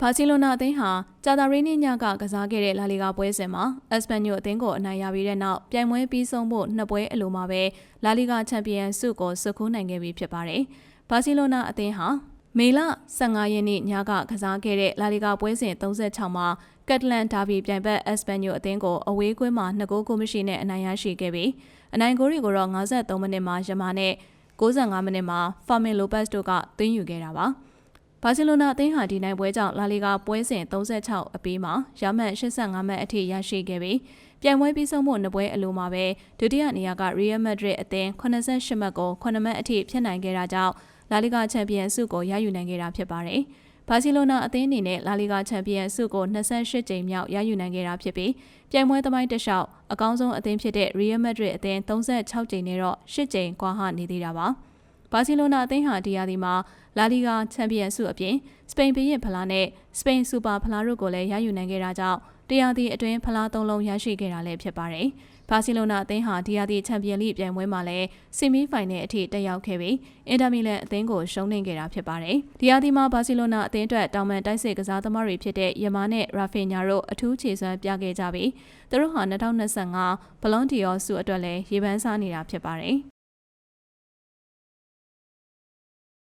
ဘာစီလိုနာအသင်းဟာဂျာတာရီနေ့ညကကစားခဲ့တဲ့လာလီဂါပွဲစဉ်မှာအက်စပန်ညိုအသင်းကိုအနိုင်ရပြီးတဲ့နောက်ပြိုင်ပွဲပြီးဆုံးဖို့နှစ်ပွဲအလိုမှာပဲလာလီဂါချန်ပီယံဆုကိုဆွတ်ခူးနိုင်ခဲ့ပြီဖြစ်ပါတယ်။ဘာစီလိုနာအသင်းဟာမေလ15ရက်နေ့ညကကစားခဲ့တဲ့လာလီဂါပွဲစဉ်36မှာကက်တလန်ဒါဘီပြိုင်ဘက်အက်စပန်ညိုအသင်းကိုအဝေးကွင်းမှာ2ဂိုးကိုမရှိနဲ့အနိုင်ရရှိခဲ့ပြီးအနိုင်ဂိုးတွေကိုတော့53မိနစ်မှာယမာနဲ့65မိနစ်မှာဖာမင်လိုပတ်စ်တို့ကသွင်းယူခဲ့တာပါ။ ဘာစီလိုနာအသင်းဟာဒီနိုင်ပွဲကြောင့်လာလီဂါပွဲစဉ်36အပြီးမှာရမှတ်85မှတ်အထိရရှိခဲ့ပြီးပြိုင်ပွဲပြီးဆုံးဖို့နှစ်ပွဲအလိုမှာပဲဒုတိယနေရာကရီယယ်မက်ဒရစ်အသင်း88မှတ်ကို9မှတ်အထိဖြတ်နိုင်ခဲ့တာကြောင့်လာလီဂါချန်ပီယံဆုကိုရယူနိုင်ခဲ့တာဖြစ်ပါတယ်။ဘာစီလိုနာအသင်းအနေနဲ့လာလီဂါချန်ပီယံဆုကို28ကြိမ်မြောက်ရယူနိုင်ခဲ့တာဖြစ်ပြီးပြိုင်ပွဲသမိုင်းတစ်လျှောက်အကောင်းဆုံးအသင်းဖြစ်တဲ့ရီယယ်မက်ဒရစ်အသင်း36ကြိမ်နဲ့တော့10ကြိမ်ကွာဟနေသေးတာပါ။ ဘာစီလိုနာအသင်းဟာဒီယာဒီမှာလာလီဂါချန်ပီယံဆုအပြင်စပိန်ဘီရင်ဖလားနဲ့စပိန်စူပါဖလားတို့ကိုလည်းရယူနိုင်ခဲ့တာကြောင့်တရားသည့်အတွင်းဖလားသုံးလုံးရရှိခဲ့တာလည်းဖြစ်ပါတယ်။ဘာစီလိုနာအသင်းဟာဒီယာဒီချန်ပီယံလိပြိုင်ပွဲမှာလည်းဆီမီဖိုင်နယ်အထိတက်ရောက်ခဲ့ပြီးအင်တာမီလန်အသင်းကိုရှုံးနိမ့်ခဲ့တာဖြစ်ပါတယ်။ဒီယာဒီမှာဘာစီလိုနာအသင်းအတွက်တောင်ပန်တိုက်စစ်ကစားသမားတွေဖြစ်တဲ့ယမာနဲ့ရာဖင်ညာတို့အထူးခြေစွမ်းပြခဲ့ကြပြီးသူတို့ဟာ2025ဘလွန်ဒီယောဆုအတွက်လည်းရေပန်းစားနေတာဖြစ်ပါတယ်။